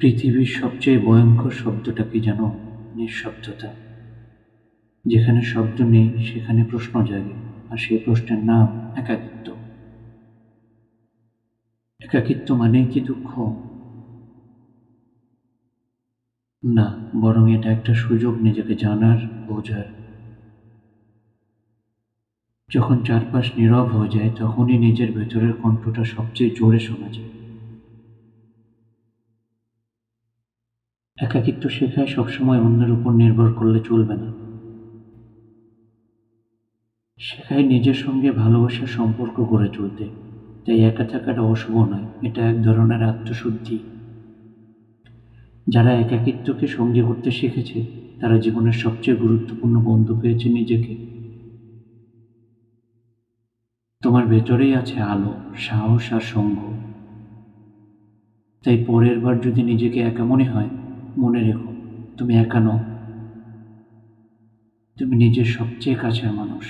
পৃথিবীর সবচেয়ে ভয়ঙ্কর শব্দটা কি জানো? নিঃশব্দতা। যেখানে শব্দ নেই, সেখানে প্রশ্ন জাগে, আর সেই প্রশ্নের নাম একাকিত্ব। একাকিত্ব মানেই কি দুঃখ? না, বরং এটা একটা সুযোগ নিজেকে জানার, বোঝার। যখন চারপাশ নীরব হয়ে যায়, তখনই নিজের ভেতরের কণ্ঠটা সবচেয়ে জোরে শোনা যায়। একাকিত্ব শেখায় সবসময় অন্যের উপর নির্ভর করলে চলবে না। শেখায় নিজের সঙ্গে ভালোবাসার সম্পর্ক গড়ে তুলতে। তাই একা থাকাটা অশুভ নয়, এটা এক ধরনের আত্মশুদ্ধি। যারা একাকিত্বকে সঙ্গী করতে শিখেছে, তারা জীবনের সবচেয়ে গুরুত্বপূর্ণ বন্ধু পেয়েছে নিজেকে। তোমার ভেতরেই আছে আলো, সাহস আর সঙ্গ। তাই পরের বার যদি নিজেকে একা মনে হয় মনে রেখো তুমি একা নও। তুমি নিজের সবচেয়ে কাছের মানুষ।